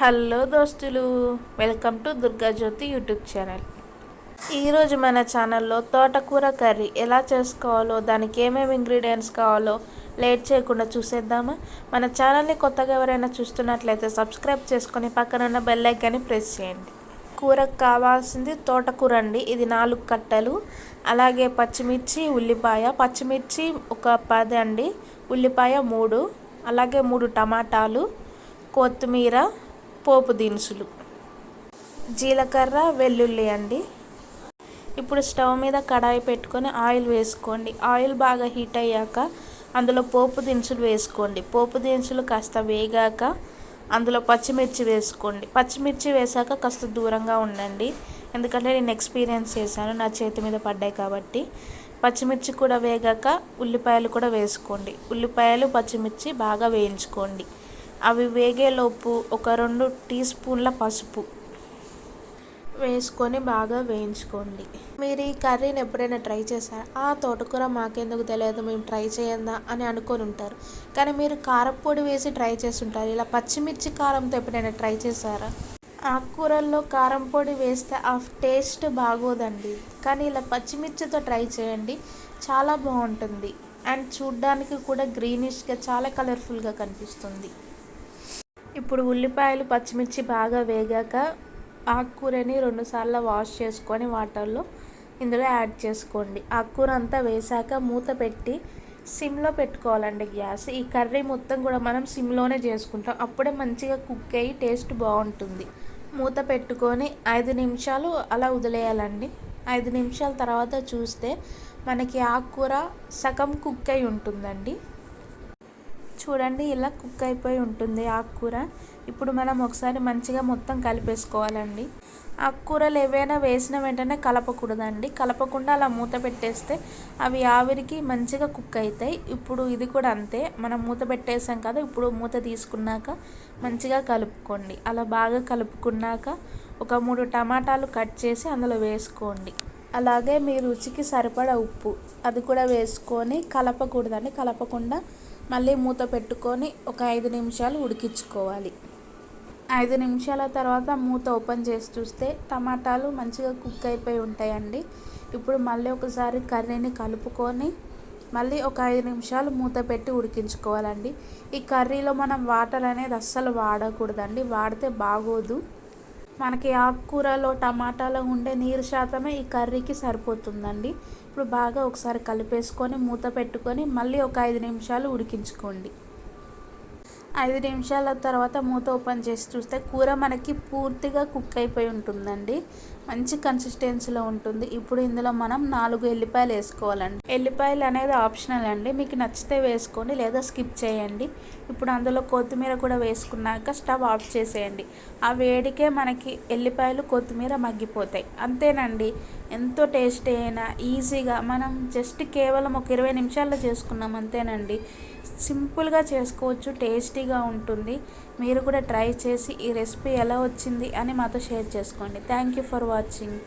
Hello దోస్తులు welcome to Durgajyothi YouTube channel. ఈరోజు మన ఛానల్లో తోటకూర కర్రీ ఎలా చేసుకోవాలో దానికి ఏమేమి ఇంగ్రీడియంట్స్ కావాలో లేట్ చేయకుండా చూసేద్దామా? మన ఛానల్ని కొత్తగా ఎవరైనా చూస్తున్నట్లయితే సబ్స్క్రైబ్ చేసుకొని పక్కనున్న బెల్ ఐకాన్ని ప్రెస్ చేయండి. కూరకు కావాల్సింది తోటకూర అండి. ఇది నాలుగు కట్టలు. అలాగే పచ్చిమిర్చి ఉల్లిపాయ. పచ్చిమిర్చి ఒక పది అండి. ఉల్లిపాయ మూడు. అలాగే మూడు టమాటాలు. కొత్తిమీర పోపు దినుసులు. జీలకర్ర వెల్లుల్లి అండి. ఇప్పుడు స్టవ్ మీద కడాయి పెట్టుకొని ఆయిల్ వేసుకోండి. ఆయిల్ బాగా హీట్ అయ్యాక అందులో పోపు దినుసులు వేసుకోండి. పోపు దినుసులు కాస్త వేగాక అందులో పచ్చిమిర్చి వేసుకోండి. పచ్చిమిర్చి వేసాక కాస్త దూరంగా ఉండండి. ఎందుకంటే నేను ఎక్స్పీరియన్స్ చేశాను నా చేతి మీద పడ్డాయి కాబట్టి. పచ్చిమిర్చి కూడా వేగాక ఉల్లిపాయలు కూడా వేసుకోండి. ఉల్లిపాయలు పచ్చిమిర్చి బాగా వేయించుకోండి. అవి వేగేలోపు ఒక రెండు టీ స్పూన్ల పసుపు వేసుకొని బాగా వేయించుకోండి. మీరు ఈ కర్రీని ఎప్పుడైనా ట్రై చేశారా? ఆ తోటకూర మాకెందుకు తెలియదు మేము ట్రై చేయందా అని అనుకొని ఉంటారు. కానీ మీరు కారపొడి వేసి ట్రై చేస్తుంటారు. ఇలా పచ్చిమిర్చి కారంతో ఎప్పుడైనా ట్రై చేశారా? ఆకుకూరల్లో కారం పొడి వేస్తే ఆ టేస్ట్ బాగోదండి. కానీ ఇలా పచ్చిమిర్చితో ట్రై చేయండి చాలా బాగుంటుంది. అండ్ చూడ్డానికి కూడా గ్రీనిష్గా చాలా కలర్ఫుల్గా కనిపిస్తుంది. ఇప్పుడు ఉల్లిపాయలు పచ్చిమిర్చి బాగా వేగాక ఆకుకూరని రెండుసార్లు వాష్ చేసుకొని వాటర్లో ఇందులో యాడ్ చేసుకోండి. ఆకుకూర అంతా వేసాక మూత పెట్టి సిమ్లో పెట్టుకోవాలండి గ్యాస్. ఈ కర్రీ మొత్తం కూడా మనం సిమ్లోనే చేసుకుంటాం. అప్పుడే మంచిగా కుక్ అయ్యి టేస్ట్ బాగుంటుంది. మూత పెట్టుకొని ఐదు నిమిషాలు అలా వదిలేయాలండి. ఐదు నిమిషాల తర్వాత చూస్తే మనకి ఆకుకూర సగం కుక్ అయి ఉంటుందండి. చూడండి ఇలా కుక్ అయిపోయి ఉంటుంది ఆకుకూర. ఇప్పుడు మనం ఒకసారి మంచిగా మొత్తం కలిపేసుకోవాలండి. ఆకుకూరలు ఏవైనా వేసిన వెంటనే కలపకూడదండి. కలపకుండా అలా మూత పెట్టేస్తే అవి ఆవిరికి మంచిగా కుక్ అవుతాయి ఇప్పుడు ఇది కూడా అంతే. మనం మూత పెట్టేసాం కదా ఇప్పుడు మూత తీసుకున్నాక మంచిగా కలుపుకోండి. అలా బాగా కలుపుకున్నాక ఒక మూడు టమాటాలు కట్ చేసి అందులో వేసుకోండి. అలాగే మీ రుచికి సరిపడా ఉప్పు అది కూడా వేసుకొని కలపకూడదండి. కలపకుండా మళ్ళీ మూత పెట్టుకొని ఒక ఐదు నిమిషాలు ఉడికించుకోవాలి. ఐదు నిమిషాల తర్వాత మూత ఓపెన్ చేసి చూస్తే టమాటాలు మంచిగా కుక్ అయిపోయి ఉంటాయండి. ఇప్పుడు మళ్ళీ ఒకసారి కర్రీని కలుపుకొని మళ్ళీ ఒక ఐదు నిమిషాలు మూత పెట్టి ఉడికించుకోవాలండి. ఈ కర్రీలో మనం వాటర్ అనేది అస్సలు వాడకూడదండి. వాడితే బాగోదు. మనకి ఆకుకూరలో టమాటాలో ఉండే నీరు శాతమే ఈ కర్రీకి సరిపోతుందండి. ఇప్పుడు బాగా ఒకసారి కలిపేసుకొని మూత పెట్టుకొని మళ్ళీ ఒక ఐదు నిమిషాలు ఉడికించుకోండి. ఐదు నిమిషాల తర్వాత మూత ఓపెన్ చేసి చూస్తే కూర మనకి పూర్తిగా కుక్ అయిపోయి ఉంటుందండి. మంచి కన్సిస్టెన్సీలో ఉంటుంది. ఇప్పుడు ఇందులో మనం నాలుగు ఎల్లిపాయలు వేసుకోవాలండి. ఎల్లిపాయలు అనేది ఆప్షనల్ అండి. మీకు నచ్చితే వేసుకోండి లేదా స్కిప్ చేయండి. ఇప్పుడు అందులో కొత్తిమీర కూడా వేసుకున్నాక స్టవ్ ఆఫ్ చేసేయండి. ఆ వేడికే మనకి ఎల్లిపాయలు కొత్తిమీర మగ్గిపోతాయి. అంతేనండి. ఎంతో టేస్టీ అయినా ఈజీగా మనం జస్ట్ కేవలం ఒక ఇరవై నిమిషాల్లో చేసుకున్నాం అంతేనండి. సింపుల్గా చేసుకోవచ్చు టేస్టీగా ఉంటుంది. మీరు కూడా ట్రై చేసి ఈ రెసిపీ ఎలా వచ్చింది అని మాతో షేర్ చేసుకోండి. Thank you for watching.